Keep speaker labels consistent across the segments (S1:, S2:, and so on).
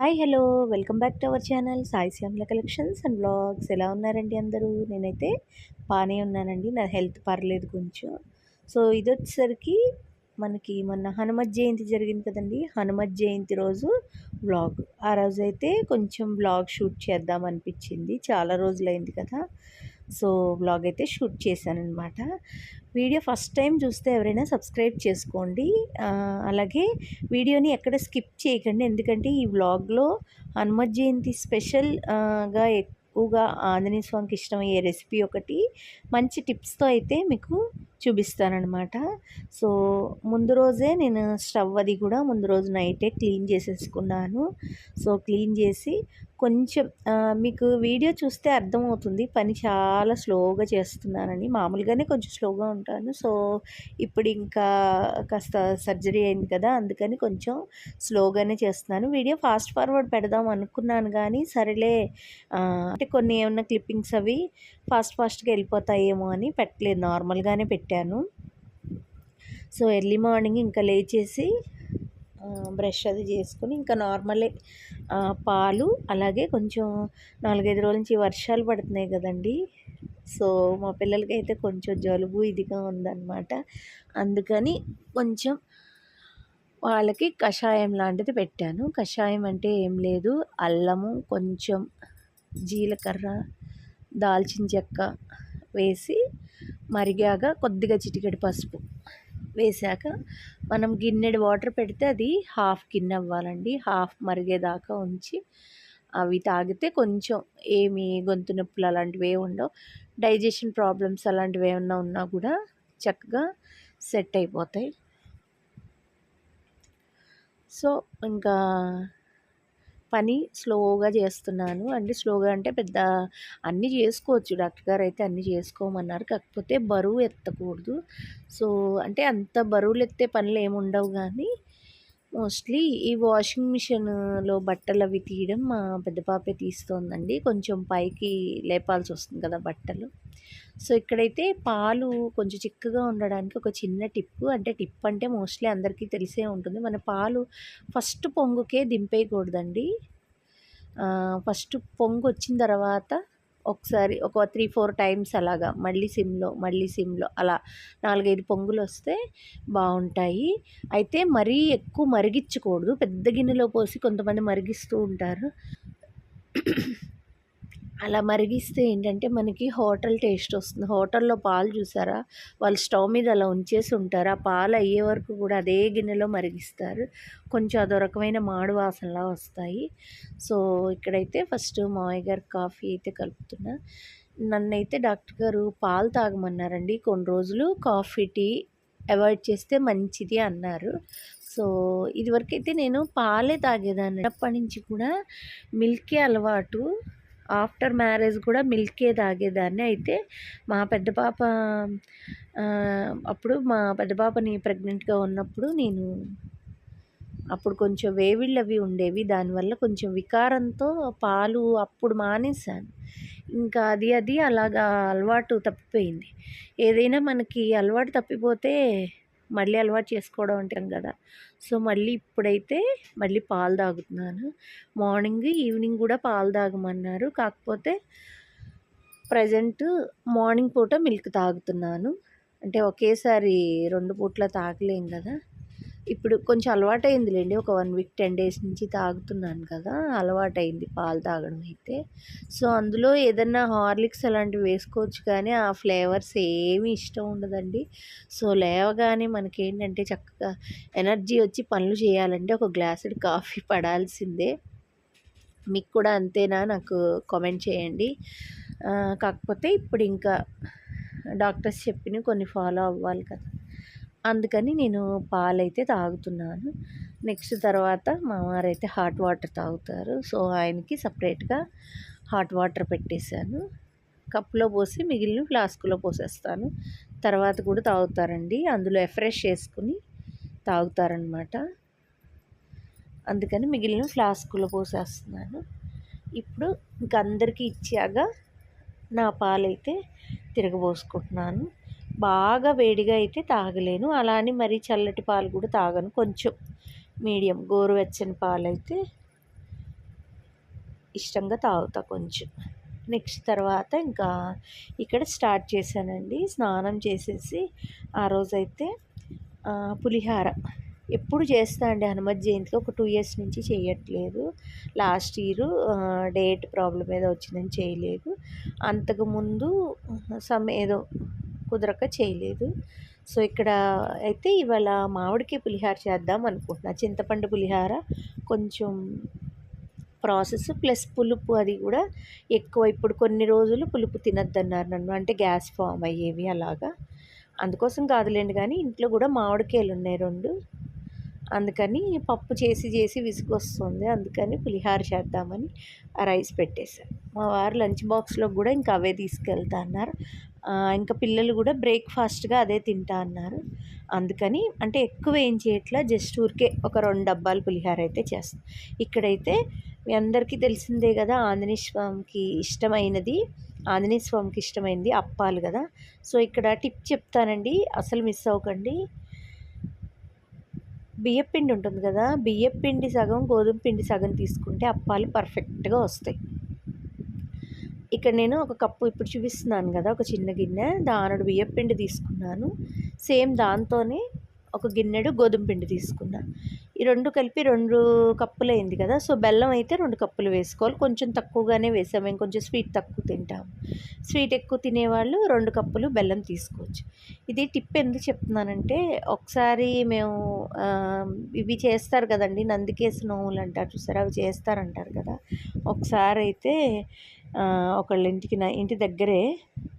S1: Hi hello welcome back to our channel Sai Shyamala collections and blogs ఎలా ఉన్నారండి అందరూ? నేనైతే బాగానే ఉన్నానండి. నా హెల్త్ పర్లేదు కొంచెం. సో ఇది వచ్చేసరికి మనకి మొన్న హనుమత్ జయంతి జరిగింది కదండి. హనుమత్ జయంతి రోజు బ్లాగ్ ఆ రోజు అయితే కొంచెం బ్లాగ్ షూట్ చేద్దాం అనిపించింది చాలా రోజులైంది కదా. సో బ్లాగ్ అయితే షూట్ చేశాను అనమాట వీడియో ఫస్ట్ టైం చూస్తే ఎవరైనా సబ్స్క్రైబ్ చేసుకోండి. అలాగే వీడియోని ఎక్కడ స్కిప్ చేయకండి. ఎందుకంటే ఈ వ్లాగ్లో హనుమత్ జయంతి స్పెషల్గా ఎక్కువగా ఆంజనేయ స్వామికి ఇష్టమయ్యే రెసిపీ ఒకటి మంచి టిప్స్తో అయితే మీకు చూపిస్తానమాట సో ముందు రోజే నేను స్టవ్ అది కూడా ముందు రోజు నైటే క్లీన్ చేసేసుకున్నాను. సో క్లీన్ చేసి కొంచెం మీకు వీడియో చూస్తే అర్థమవుతుంది. పని చాలా స్లోగా చేస్తున్నానని. మామూలుగానే కొంచెం స్లోగా ఉంటాను. సో ఇప్పుడు ఇంకా కాస్త సర్జరీ అయింది కదా అందుకని కొంచెం స్లోగానే చేస్తున్నాను. వీడియో ఫాస్ట్ ఫార్వర్డ్ పెడదాం అనుకున్నాను కానీ సరేలే అంటే కొన్ని ఏమన్నా క్లిప్పింగ్స్ అవి ఫాస్ట్ ఫాస్ట్గా వెళ్ళిపోతాయేమో అని పెట్టలేదు. నార్మల్గానే పెట్టాను. సో ఎర్లీ మార్నింగ్ ఇంకా లేచేసి బ్రష్ అది చేసుకుని ఇంకా నార్మలే పాలు అలాగే కొంచెం నాలుగైదు రోజుల నుంచి వర్షాలు పడుతున్నాయి కదండి. సో మా పిల్లలకి అయితే కొంచెం జలుబు ఇదిగా ఉందన్నమాట. అందుకని కొంచెం వాళ్ళకి కషాయం లాంటిది పెట్టాను. కషాయం అంటే ఏం లేదు. అల్లము కొంచెం జీలకర్ర దాల్చిన చెక్క వేసి మరిగాక కొద్దిగా చిటికెడు పసుపు. వేసాక మనం గిన్నెడు వాటర్ పెడితే అది హాఫ్ గిన్నె అవ్వాలండి. హాఫ్ మరిగేదాకా ఉంచి అవి తాగితే కొంచెం ఏమి గొంతు నొప్పులు అలాంటివి ఏమి ఉండవు. డైజెషన్ ప్రాబ్లమ్స్ అలాంటివి ఏమన్నా ఉన్నా కూడా చక్కగా సెట్ అయిపోతాయి. సో ఇంకా పని స్లోగా చేస్తున్నాను. అంటే స్లోగా అంటే పెద్ద అన్నీ చేసుకోవచ్చు. డాక్టర్ గారు అయితే అన్నీ చేసుకోమన్నారు. కాకపోతే బరువు ఎత్తకూడదు. సో అంటే అంత బరువులు ఎత్తే పనులు ఏమి ఉండవు కానీ మోస్ట్లీ ఈ వాషింగ్ మిషన్లో బట్టలు అవి తీయడం మా పెద్ద పాపే తీస్తోందండి. కొంచెం పైకి లేపాల్సి వస్తుంది కదా బట్టలు. సో ఇక్కడైతే పాలు కొంచెం చిక్కగా ఉండడానికి ఒక చిన్న టిప్ అంటే టిప్ అంటే మోస్ట్లీ అందరికీ తెలిసే ఉంటుంది. మన పాలు ఫస్ట్ పొంగుకే దింపేయకూడదండి. ఫస్ట్ పొంగు వచ్చిన తర్వాత ఒకసారి ఒక త్రీ ఫోర్ టైమ్స్ అలాగా మళ్ళీ సిమ్లో మళ్ళీ సిమ్లో అలా నాలుగైదు పొంగులు వస్తే బాగుంటాయి అయితే మరీ ఎక్కువ మరిగించకూడదు. పెద్ద గిన్నెలో పోసి కొంతమంది మరిగిస్తూ ఉంటారు. అలా మరిగిస్తే ఏంటంటే మనకి హోటల్ టేస్ట్ వస్తుంది. హోటల్లో పాలు చూసారా? వాళ్ళు స్టవ్ మీద అలా ఉంచేసి ఉంటారు. ఆ పాలు అయ్యే వరకు కూడా అదే గిన్నెలో మరిగిస్తారు. కొంచెం అదో రకమైన మాడు వాసనలా వస్తాయి. సో ఇక్కడైతే ఫస్ట్ మామయ్య గారు కాఫీ అయితే కలుపుతున్నా. నన్నైతే డాక్టర్ గారు పాలు తాగమన్నారండి. కొన్ని రోజులు కాఫీ టీ అవాయిడ్ చేస్తే మంచిది అన్నారు. సో ఇదివరకైతే నేను పాలే తాగేదాన్ని. అప్పటి నుంచి కూడా మిల్కే అలవాటు ఆఫ్టర్ మ్యారేజ్ కూడా మిల్కే తాగేదాన్ని. అయితే మా పెద్ద పాప అప్పుడు మా పెద్ద పాపని ప్రెగ్నెంట్గా ఉన్నప్పుడు నేను అప్పుడు కొంచెం వేవిళ్ళు అవి ఉండేవి. దానివల్ల కొంచెం వికారంతో పాలు అప్పుడు మానేశాను. ఇంకా అది అది అలాగా అలవాటు తప్పిపోయింది. ఏదైనా మనకి అలవాటు తప్పిపోతే మళ్ళీ అలవాటు చేసుకోవడం అంటాం కదా. సో మళ్ళీ ఇప్పుడైతే మళ్ళీ పాలు తాగుతున్నాను. మార్నింగ్ ఈవినింగ్ కూడా పాలు తాగమన్నారు. కాకపోతే ప్రజెంట్ మార్నింగ్ పూట మిల్క్ తాగుతున్నాను. అంటే ఒకేసారి రెండు పూట్ల తాగలేం కదా. ఇప్పుడు కొంచెం అలవాటైందిలేండి. ఒక వన్ వీక్ టెన్ డేస్ నుంచి తాగుతున్నాను కదా అలవాటైంది పాలు తాగడం అయితే. సో అందులో ఏదన్నా హార్లిక్స్ అలాంటివి వేసుకోవచ్చు కానీ ఆ ఫ్లేవర్స్ ఏమీ ఇష్టం ఉండదండి. సో లేవగానే మనకేంటంటే చక్కగా ఎనర్జీ వచ్చి పనులు చేయాలంటే ఒక గ్లాసుడ్ కాఫీ పడాల్సిందే. మీకు కూడా అంతేనా? నాకు కామెంట్ చేయండి. కాకపోతే ఇప్పుడు ఇంకా డాక్టర్స్ చెప్పిన కొన్ని ఫాలో అవ్వాలి కదా. అందుకని నేను పాలైతే తాగుతున్నాను. నెక్స్ట్ తర్వాత మా వారైతే హాట్ వాటర్ తాగుతారు. సో ఆయనకి సపరేట్గా హాట్ వాటర్ పెట్టేశాను. కప్లో పోసి మిగిలిన ఫ్లాస్క్లో పోసేస్తాను. తర్వాత కూడా తాగుతారండి. అందులో ఎఫ్రెష్ చేసుకుని తాగుతారనమాట అందుకని మిగిలిన ఫ్లాస్క్లో పోసేస్తున్నాను. ఇప్పుడు ఇంక అందరికీ ఇచ్చాక నా పాలైతే తిరగబోసుకుంటున్నాను. బాగా వేడిగా అయితే తాగలేను. అలా అని మరీ చల్లటి పాలు కూడా తాగను కొంచెం. మీడియం గోరువెచ్చని పాలు అయితే ఇష్టంగా తాగుతా కొంచెం. నెక్స్ట్ తర్వాత ఇంకా ఇక్కడ స్టార్ట్ చేశానండి. స్నానం చేసేసి ఆ రోజైతే పులిహార. ఎప్పుడు చేస్తా అండి హనుమత్ జయంతికి ఒక టూ ఇయర్స్ నుంచి చేయట్లేదు. లాస్ట్ ఇయర్ డేట్ ప్రాబ్లం ఏదో వచ్చిందని చేయలేదు. అంతకుముందు సమ్ ఏదో కుదరక చేయలేదు. సో ఇక్కడ అయితే ఇవాళ మామిడికి పులిహార చేద్దాం అనుకుంటున్నా. చింతపండు పులిహార కొంచెం ప్రాసెస్ ప్లస్ పులుపు అది కూడా ఎక్కువ. ఇప్పుడు కొన్ని రోజులు పులుపు తినద్దన్నారు నన్ను. అంటే గ్యాస్ ఫామ్ అయ్యేవి అలాగా. అందుకోసం కాదులేండి కానీ ఇంట్లో కూడా మామిడికాయలు ఉన్నాయి రెండు. అందుకని పప్పు చేసి చేసి విసుగొస్తుంది. అందుకని పులిహార చేద్దామని రైస్ పెట్టేశాను. మా వారు లంచ్ బాక్స్లో కూడా ఇంకా అవే తీసుకెళ్తా అన్నారు ఇంకా పిల్లలు కూడా బ్రేక్ఫాస్ట్గా అదే తింటా అన్నారు. అందుకని అంటే ఎక్కువ ఏం చేయట్లా జస్ట్ ఊరికే ఒక రెండు డబ్బాలు పులిహార అయితే చేస్తాం. ఇక్కడైతే మీ అందరికీ తెలిసిందే కదా ఆంజనేయ స్వామికి ఇష్టమైనది ఆంజనేయ స్వామికి ఇష్టమైనది అప్పాలు కదా. సో ఇక్కడ టిప్ చెప్తానండి అసలు మిస్ అవ్వకండి. బియ్యపిండి ఉంటుంది కదా బియ్యపిండి సగం గోధుమ పిండి సగం తీసుకుంటే అప్పాలు పర్ఫెక్ట్గా వస్తాయి. ఇక్కడ నేను ఒక కప్పు ఇప్పుడు చూపిస్తున్నాను కదా ఒక చిన్న గిన్నె దానుడు బియ్యపిండి తీసుకున్నాను. సేమ్ దాంతోనే ఒక గిన్నెడు గోధుమ పిండి తీసుకున్నాను ఈ రెండు కలిపి రెండు కప్పులు అయింది కదా సో బెల్లం అయితే రెండు కప్పులు వేసుకోవాలి. కొంచెం తక్కువగానే వేసాము మేము కొంచెం స్వీట్ తక్కువ తింటాము. స్వీట్ ఎక్కువ తినేవాళ్ళు రెండు కప్పులు బెల్లం తీసుకోవచ్చు. ఇది టిప్ ఎందుకు చెప్తున్నానంటే ఒకసారి మేము ఇవి చేస్తారు కదండి నందికేసి నోవులు అంటారు చూసారు అవి చేస్తారంటారు కదా. ఒకసారి అయితే ఒకళ్ళ ఇంటికి నా ఇంటి దగ్గరే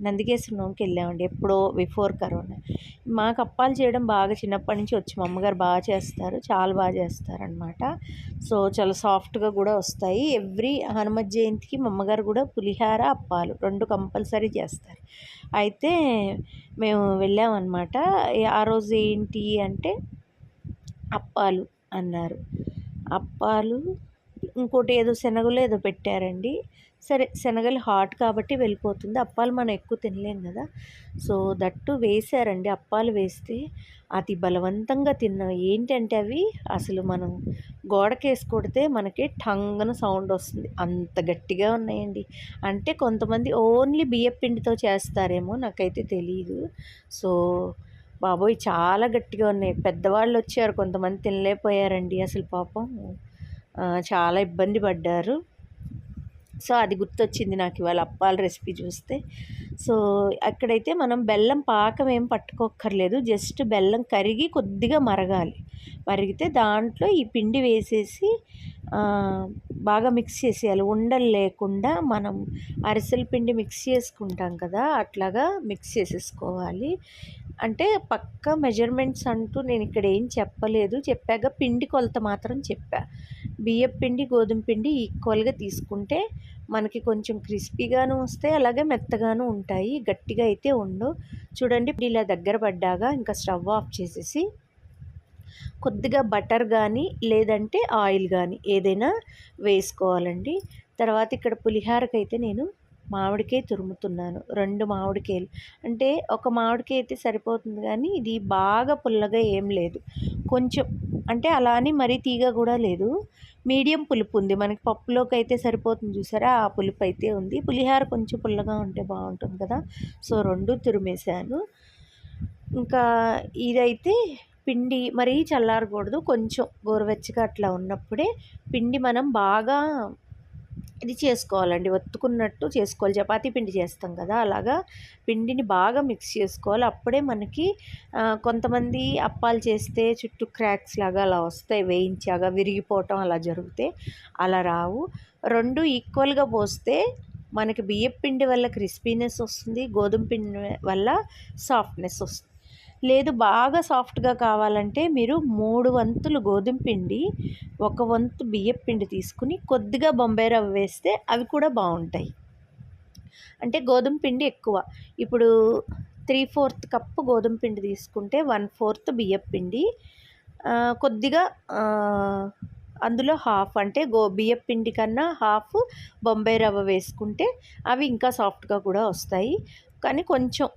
S1: నందికేశ్వరంకి వెళ్ళామండి ఎప్పుడో బిఫోర్ కరోనా. మాకు అప్పాలు చేయడం బాగా చిన్నప్పటి నుంచి వచ్చి. మా అమ్మగారు బాగా చేస్తారు చాలా బాగా చేస్తారనమాట సో చాలా సాఫ్ట్గా కూడా వస్తాయి. ఎవ్రీ హనుమత్ జయంతికి మా అమ్మగారు కూడా పులిహార అప్పాలు రెండు కంపల్సరీ చేస్తారు. అయితే మేము వెళ్ళామన్నమాట. ఆ రోజు ఏంటి అంటే అప్పాలు అన్నారు. అప్పాలు ఇంకోటి ఏదో శనగలు ఏదో పెట్టారండి. సరే శనగలు హాట్ కాబట్టి వెళ్ళిపోతుంది. అప్పాలు మనం ఎక్కువ తినలేం కదా. సో దట్టు వేసారండి. అప్పాలు వేస్తే అది బలవంతంగా తిన్నాం. ఏంటంటే అవి అసలు మనం గోడకేసి కొడితే మనకి టంగన సౌండ్ వస్తుంది. అంత గట్టిగా ఉన్నాయండి. అంటే కొంతమంది ఓన్లీ బియ్యం పిండితో చేస్తారేమో నాకైతే తెలియదు సో బాబోయ్ చాలా గట్టిగా ఉన్నాయి. పెద్దవాళ్ళు వచ్చారు కొంతమంది తినలేకపోయారండి. అసలు పాపం చాలా ఇబ్బంది పడ్డారు. సో అది గుర్తొచ్చింది నాకు ఇవాళ అప్పాల రెసిపీ చూస్తే. సో అక్కడైతే మనం బెల్లం పాకం ఏం పట్టుకోక్కర్లేదు. జస్ట్ బెల్లం కరిగి కొద్దిగా మరగాలి. మరిగితే దాంట్లో ఈ పిండి వేసేసి బాగా మిక్స్ చేసేయాలి. ఉండలు లేకుండా మనం అరిసెల పిండి మిక్స్ చేసుకుంటాం కదా అట్లాగా మిక్స్ చేసేసుకోవాలి. అంటే పక్క మెజర్మెంట్స్ అంటూ నేను ఇక్కడ ఏం చెప్పలేదు. చెప్పాక పిండి కొలత మాత్రం చెప్పా. బియ్యం పిండి గోధుమ పిండి ఈక్వల్గా తీసుకుంటే మనకి కొంచెం క్రిస్పీగాను వస్తాయి అలాగే మెత్తగాను ఉంటాయి. గట్టిగా అయితే ఉండవు. చూడండి ఇలా దగ్గర పడ్డాగా ఇంకా స్టవ్ ఆఫ్ చేసేసి కొద్దిగా బటర్ కానీ లేదంటే ఆయిల్ కానీ ఏదైనా వేసుకోవాలండి. తర్వాత ఇక్కడ పులిహారకైతే నేను మామిడికాయ తురుముతున్నాను. రెండు మామిడికాయలు. అంటే ఒక మామిడికాయ అయితే సరిపోతుంది కానీ ఇది బాగా పుల్లగా ఏం లేదు. కొంచెం అంటే అలా అని మరీ తీగ కూడా లేదు. మీడియం పులుపు ఉంది. మనకి పప్పులోకి అయితే సరిపోతుంది చూసారా? ఆ పులుపు అయితే ఉంది. పులిహార కొంచెం పుల్లగా ఉంటే బాగుంటుంది కదా? సో రెండు తురిమేశాను. ఇంకా ఇదైతే పిండి మరీ చల్లారకూడదు. కొంచెం గోరువెచ్చగా అట్లా ఉన్నప్పుడే పిండి మనం బాగా ఇది చేసుకోవాలండి. ఒత్తుకున్నట్టు చేసుకోవాలి. చపాతీ పిండి చేస్తాం కదా అలాగా పిండిని బాగా మిక్స్ చేసుకోవాలి. అప్పుడే మనకి కొంతమంది అప్పాలు చేస్తే చుట్టూ క్రాక్స్ లాగా అలా వస్తాయి వేయించాగా విరిగిపోవటం అలా జరిగితే అలా రావు. రెండు ఈక్వల్గా పోస్తే మనకి బియ్యం పిండి వల్ల క్రిస్పీనెస్ వస్తుంది గోధుమ పిండి వల్ల సాఫ్ట్నెస్ వస్తుంది. లేదు బాగా సాఫ్ట్గా కావాలంటే మీరు మూడు వంతులు గోధుమ పిండి ఒక వంతు బియ్యం పిండి తీసుకుని కొద్దిగా బొంబాయి రవ్వ వేస్తే అవి కూడా బాగుంటాయి. అంటే గోధుమ పిండి ఎక్కువ. ఇప్పుడు త్రీ ఫోర్త్ కప్పు గోధుమ పిండి తీసుకుంటే వన్ ఫోర్త్ బియ్యం పిండి కొద్దిగా అందులో హాఫ్ అంటే గో బియ్యం పిండి కన్నా హాఫ్ బొంబాయి రవ్వ వేసుకుంటే అవి ఇంకా సాఫ్ట్గా కూడా వస్తాయి. కానీ కొంచెం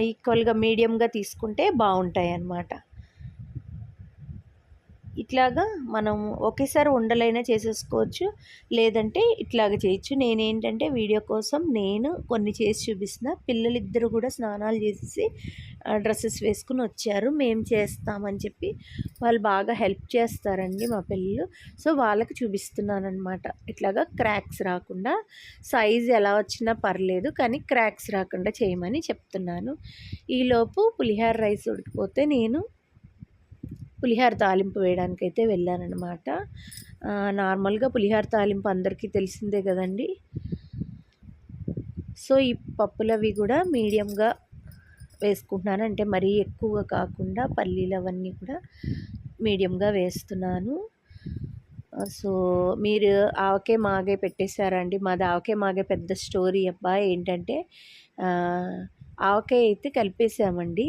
S1: ఈక్వల్గా మీడియంగా తీసుకుంటే బాగుంటాయి అన్నమాట ఇట్లాగా మనం ఒకేసారి ఉండలైనా చేసేసుకోవచ్చు. లేదంటే ఇట్లాగ చేయొచ్చు. నేనేంటంటే వీడియో కోసం నేను కొన్ని చేసి చూపిస్తున్న. పిల్లలిద్దరు కూడా స్నానాలు చేసేసి డ్రెస్సెస్ వేసుకుని వచ్చారు. మేము చేస్తామని చెప్పి వాళ్ళు బాగా హెల్ప్ చేస్తారండి మా పిల్లలు. సో వాళ్ళకి చూపిస్తున్నాను అనమాట ఇట్లాగా క్రాక్స్ రాకుండా సైజ్ ఎలా వచ్చినా పర్లేదు కానీ క్రాక్స్ రాకుండా చేయమని చెప్తున్నాను. ఈలోపు పులిహార రైస్ ఉడికిపోతే నేను పులిహార తాలింపు వేయడానికైతే వెళ్ళానమాట నార్మల్గా పులిహార తాలింపు అందరికీ తెలిసిందే కదండి. సో ఈ పప్పులవి కూడా మీడియంగా వేసుకుంటున్నాను. అంటే మరీ ఎక్కువగా కాకుండా పల్లీలు అవన్నీ కూడా మీడియంగా వేస్తున్నాను. సో మీరు ఆవకే మాగే పెట్టేశారండి మాది ఆవకే మాగే పెద్ద స్టోరీ అబ్బా. ఏంటంటే ఆవకాయ అయితే కలిపేసామండి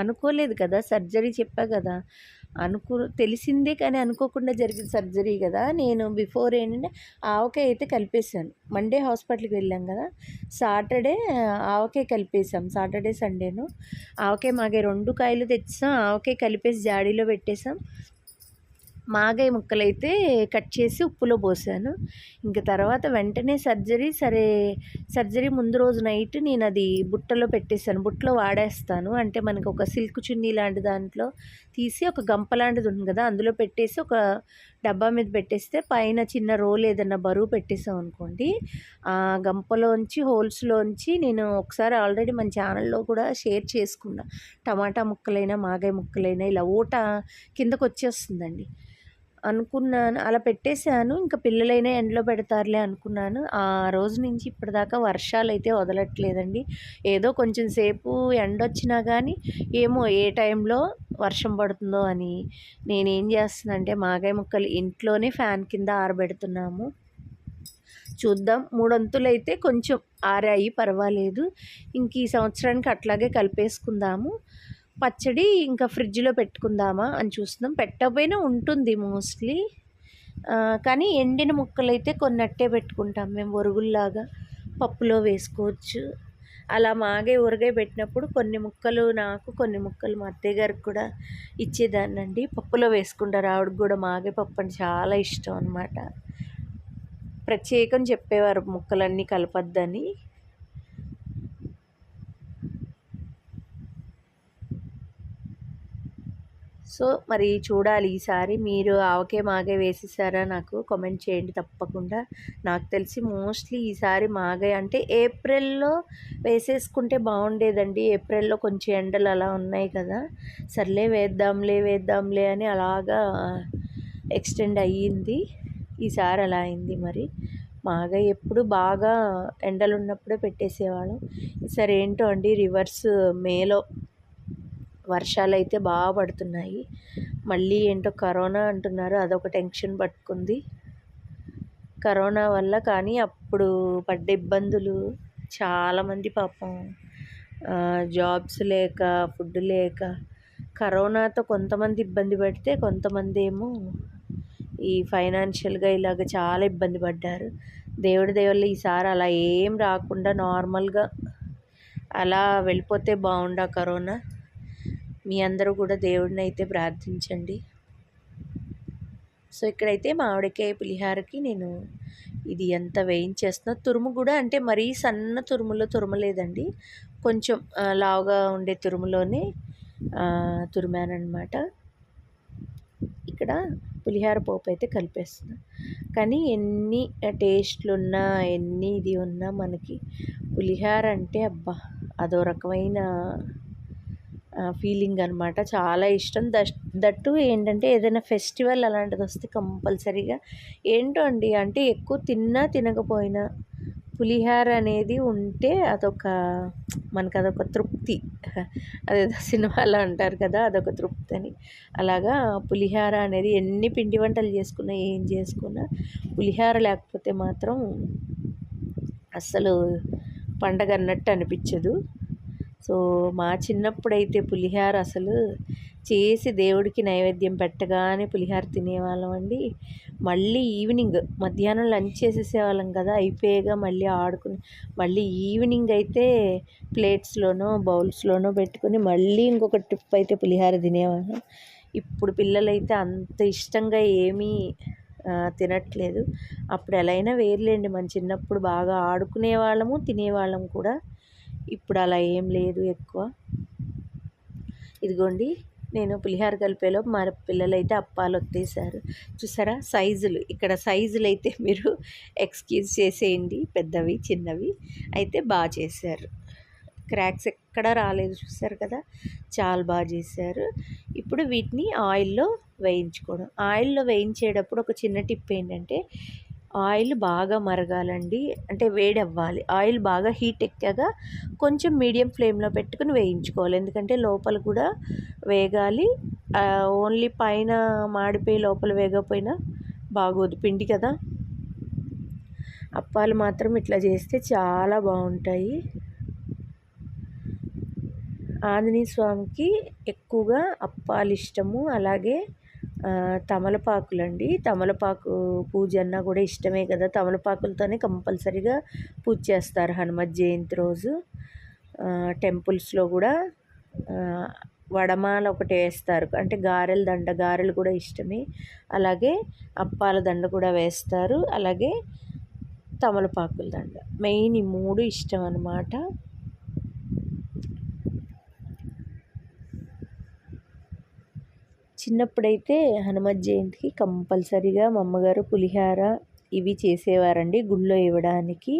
S1: అనుకోలేదు కదా సర్జరీ చెప్పా కదా. అనుకో తెలిసిందే కానీ అనుకోకుండా జరిగిన సర్జరీ కదా. నేను బిఫోర్ ఏంటంటే ఆవకాయ అయితే కలిపేశాను. మండే హాస్పిటల్కి వెళ్ళాం కదా. సాటర్డే ఆవకాయ కలిపేసాం సాటర్డే సండేను. ఆవకాయ మాకే రెండు కాయలు తెచ్చాం ఆవకాయ కలిపేసి జాడీలో పెట్టేసాం మాగాయ ముక్కలైతే కట్ చేసి ఉప్పులో పోసాను. ఇంక తర్వాత వెంటనే సర్జరీ సరే సర్జరీ ముందు రోజు నైట్ నేను అది బుట్టలో పెట్టేశాను బుట్టలో వాడేస్తాను. అంటే మనకు ఒక సిల్క్ చున్నీ లాంటి దాంట్లో తీసి ఒక గంప లాంటిది ఉంది కదా అందులో పెట్టేసి ఒక డబ్బా మీద పెట్టేస్తే పైన చిన్న రోల్ ఏదన్నా బరువు పెట్టేసాం అనుకోండి ఆ గంపలోంచి హోల్స్లోంచి నేను ఒకసారి ఆల్రెడీ మన ఛానల్లో కూడా షేర్ చేసుకున్నా. టమాటా ముక్కలైనా మాగాయ ముక్కలైనా ఇలా ఊట కిందకు వచ్చేస్తుందండి అనుకున్నాను అలా పెట్టేశాను. ఇంకా పిల్లలైనా ఎండలో పెడతారులే అనుకున్నాను. ఆ రోజు నుంచి ఇప్పటిదాకా వర్షాలు అయితే వదలట్లేదండి. ఏదో కొంచెం సేపు ఎండ వచ్చినా కానీ ఏమో ఏ టైంలో వర్షం పడుతుందో అని. నేనేం చేస్తున్నానంటే మాగాయ ముక్కలు ఇంట్లోనే ఫ్యాన్ కింద ఆరబెడుతున్నాము. చూద్దాం. మూడొంతులు అయితే కొంచెం ఆరాయి పర్వాలేదు. ఇంక ఈ సంవత్సరానికి అట్లాగే కలిపేసుకుందాము. పచ్చడి ఇంకా ఫ్రిడ్జ్లో పెట్టుకుందామా అని చూస్తున్నాం. పెట్టకపోయినా ఉంటుంది మోస్ట్లీ. కానీ ఎండిన ముక్కలు అయితే కొన్నట్టే పెట్టుకుంటాం మేము ఒరుగుల్లాగా. పప్పులో వేసుకోవచ్చు. అలా మాగే ఊరగాయ పెట్టినప్పుడు కొన్ని ముక్కలు నాకు కొన్ని ముక్కలు మా అత్తయ్య గారికి కూడా ఇచ్చేదాన్నండి. పప్పులో వేసుకుంటారు ఆవిడకి కూడా మాగే పప్పు అంటే చాలా ఇష్టం అనమాట ప్రత్యేకం చెప్పేవారు ముక్కలన్నీ కలపద్దని. సో మరి చూడాలి ఈసారి. మీరు ఆవకే మాగే వేసేసారా నాకు? కామెంట్ చేయండి తప్పకుండా. నాకు తెలిసి మోస్ట్లీ ఈసారి మాగే. అంటే ఏప్రిల్లో వేసేసుకుంటే బాగుండేదండి. ఏప్రిల్లో కొంచెం ఎండలు అలా ఉన్నాయి కదా. సర్లే వేద్దాంలే వేద్దాంలే అని అలాగా ఎక్స్టెండ్ అయ్యింది. ఈసారి అలా అయింది మరి. మాగా ఎప్పుడు బాగా ఎండలు ఉన్నప్పుడే పెట్టేసేవాళ్ళం. ఈసారి ఏంటో అండి రివర్స్ మేలో. వర్షాలు అయితే బాగా పడుతున్నాయి. మళ్ళీ ఏంటో కరోనా అంటున్నారు. అదొక టెన్షన్ పట్టుకుంది. కరోనా వల్ల కానీ అప్పుడు పడ్డ ఇబ్బందులు చాలామంది పాపం జాబ్స్ లేక ఫుడ్ లేక కరోనాతో కొంతమంది ఇబ్బంది పడితే కొంతమంది ఏమో ఈ ఫైనాన్షియల్గా ఇలాగ చాలా ఇబ్బంది పడ్డారు. దేవుడి దేవుళ్ళు ఈసారి అలా ఏం రాకుండా నార్మల్గా అలా వెళ్ళిపోతే బాగుండా కరోనా. మీ అందరూ కూడా దేవుడిని అయితే ప్రార్థించండి. సో ఇక్కడైతే మామిడికాయ పులిహారకి నేను ఇది ఎంత వేయించేస్తున్నా. తురుము కూడా అంటే మరీ సన్న తురుములో తురమలేదండి. కొంచెం లావుగా ఉండే తురుములోనే తురిమానమాట ఇక్కడ పులిహార పోపు అయితే కలిపేస్తున్నా. కానీ ఎన్ని టేస్ట్లు ఉన్నా ఎన్ని ఇది ఉన్నా మనకి పులిహార అంటే అబ్బా అదో రకమైన ఫీలింగ్ అనమాట చాలా ఇష్టం. దట్ దట్టు ఏంటంటే ఏదైనా ఫెస్టివల్ అలాంటిది వస్తే కంపల్సరీగా ఏంటో అండి అంటే ఎక్కువ తిన్నా తినకపోయినా పులిహార అనేది ఉంటే అదొక మనకు అదొక తృప్తి. అదేదో సినిమాలో అంటారు కదా అదొక తృప్తి అని. అలాగా పులిహార అనేది ఎన్ని పిండి వంటలు చేసుకున్నా ఏం చేసుకున్నా పులిహార లేకపోతే మాత్రం అస్సలు పండగ అన్నట్టు అనిపించదు. సో మా చిన్నప్పుడైతే పులిహార అసలు చేసి దేవుడికి నైవేద్యం పెట్టగానే పులిహార తినేవాళ్ళం అండి. మళ్ళీ ఈవినింగ్ మధ్యాహ్నం లంచ్ చేసేసేవాళ్ళం కదా అయిపోయేగా మళ్ళీ ఆడుకుని మళ్ళీ ఈవినింగ్ అయితే ప్లేట్స్లోనో బౌల్స్లోనో పెట్టుకుని మళ్ళీ ఇంకొక ట్రిప్ అయితే పులిహార తినేవాళ్ళం. ఇప్పుడు పిల్లలైతే అంత ఇష్టంగా ఏమీ తినట్లేదు. అప్పుడు ఎలా అయినా వేర్లేండి మన చిన్నప్పుడు బాగా ఆడుకునే వాళ్ళము తినేవాళ్ళము కూడా. ఇప్పుడు అలా ఏం లేదు ఎక్కువ. ఇదిగోండి నేను పులిహార కలిపేలో మా పిల్లలైతే అప్పాలు వచ్చేసారు చూసారా? సైజులు. ఇక్కడ సైజులు అయితే మీరు ఎక్స్క్యూజ్ చేసేయండి. పెద్దవి చిన్నవి. అయితే బాగా చేశారు. క్రాక్స్ ఎక్కడ రాలేదు చూసారు కదా? చాలా బాగా చేశారు. ఇప్పుడు వీటిని ఆయిల్లో వేయించుకోవడం. ఆయిల్లో వేయించేటప్పుడు ఒక చిన్న టిప్ ఏంటంటే ఆయిల్ బాగా మరగాలండి. అంటే వేడి అవ్వాలి ఆయిల్ బాగా హీట్ ఎక్కాక కొంచెం మీడియం ఫ్లేమ్లో పెట్టుకుని వేయించుకోవాలి. ఎందుకంటే లోపల కూడా వేగాలి. ఓన్లీ పైన మాడిపోయి లోపల వేగపోయినా బాగోదు. పిండి కదా. అప్పాలు మాత్రం ఇట్లా చేస్తే చాలా బాగుంటాయి. ఆంజనేయ స్వామికి ఎక్కువగా అప్పాలు ఇష్టము. అలాగే తమలపాకులండి. తమలపాకు పూజ అన్నా కూడా ఇష్టమే కదా. తమలపాకులతోనే కంపల్సరీగా పూజ చేస్తారు హనుమత్ జయంతి రోజు. టెంపుల్స్లో కూడా వడమాల ఒకటి వేస్తారు. అంటే గారెల దండ గారెలు కూడా ఇష్టమే. అలాగే అప్పాల దండ కూడా వేస్తారు. అలాగే తమలపాకుల దండ. మెయిన్ ఈ మూడు ఇష్టం అన్నమాట. చిన్నప్పుడైతే హనుమత్ జయంతికి కంపల్సరీగా మా అమ్మగారు పులిహార ఇవి చేసేవారండి గుళ్ళో ఇవ్వడానికి.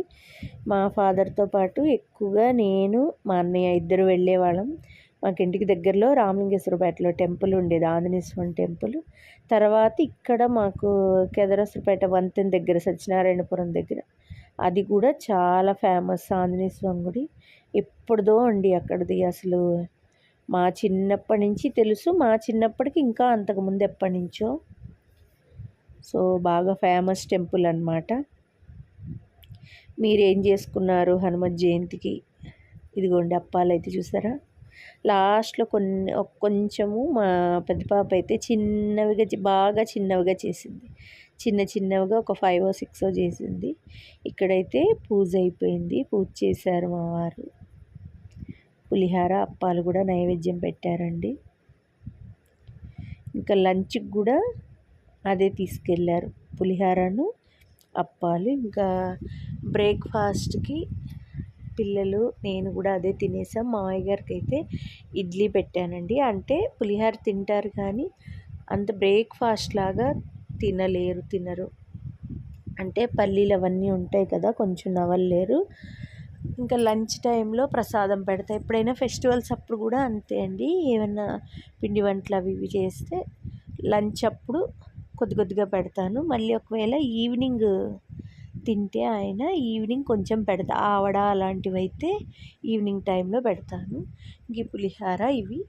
S1: మా ఫాదర్తో పాటు ఎక్కువగా నేను మా అన్నయ్య ఇద్దరు వెళ్ళేవాళ్ళం. మాకు ఇంటికి దగ్గరలో రామలింగేశ్వరపేటలో టెంపుల్ ఉండేది ఆంజనేయ టెంపుల్. తర్వాత ఇక్కడ మాకు కెదరసరపేట వంతెన దగ్గర సత్యనారాయణపురం దగ్గర అది కూడా చాలా ఫేమస్ ఆంజనేయ స్వామి గుడి. ఎప్పుడుదో అండి అక్కడిది అసలు. మా చిన్నప్పటి నుంచి తెలుసు మా చిన్నప్పటికి ఇంకా అంతకుముందు ఎప్పటి నుంచో. సో బాగా ఫేమస్ టెంపుల్ అనమాట మీరేం చేసుకున్నారు హనుమత్ జయంతికి? ఇదిగోండి అప్పాలు అయితే చూసారా? లాస్ట్లో కొన్ని కొంచెము మా పెద్ద పాప అయితే చిన్నవిగా బాగా చిన్నవిగా చేసింది. చిన్న చిన్నవిగా ఒక ఫైవ్ సిక్స్ చేసింది. ఇక్కడైతే పూజ అయిపోయింది పూజ చేశారు మా వారు. పులిహార అప్పాలు కూడా నైవేద్యం పెట్టారండి. ఇంకా లంచ్కి కూడా అదే తీసుకెళ్ళారు పులిహారను అప్పాలు ఇంకా బ్రేక్ఫాస్ట్కి పిల్లలు నేను కూడా అదే తినేసాం. మామయ్య గారికి అయితే ఇడ్లీ పెట్టానండి. అంటే పులిహార తింటారు కానీ అంత బ్రేక్ఫాస్ట్ లాగా తినలేరు తినరు. అంటే పల్లీలు అవన్నీ ఉంటాయి కదా కొంచెం నవలలేరు. ఇంకా లంచ్ టైంలో ప్రసాదం పెడతా. ఎప్పుడైనా ఫెస్టివల్స్ అప్పుడు కూడా అంతే అండి. ఏమైనా పిండి వంటలు అవి ఇవి చేస్తే లంచ్ అప్పుడు కొద్ది కొద్దిగా పెడతాను. మళ్ళీ ఒకవేళ ఈవినింగ్ తింటే ఆయన ఈవినింగ్ కొంచెం పెడతా. ఆవడ అలాంటివి అయితే ఈవినింగ్ టైంలో పెడతాను. ఇంక పులిహార ఇవి.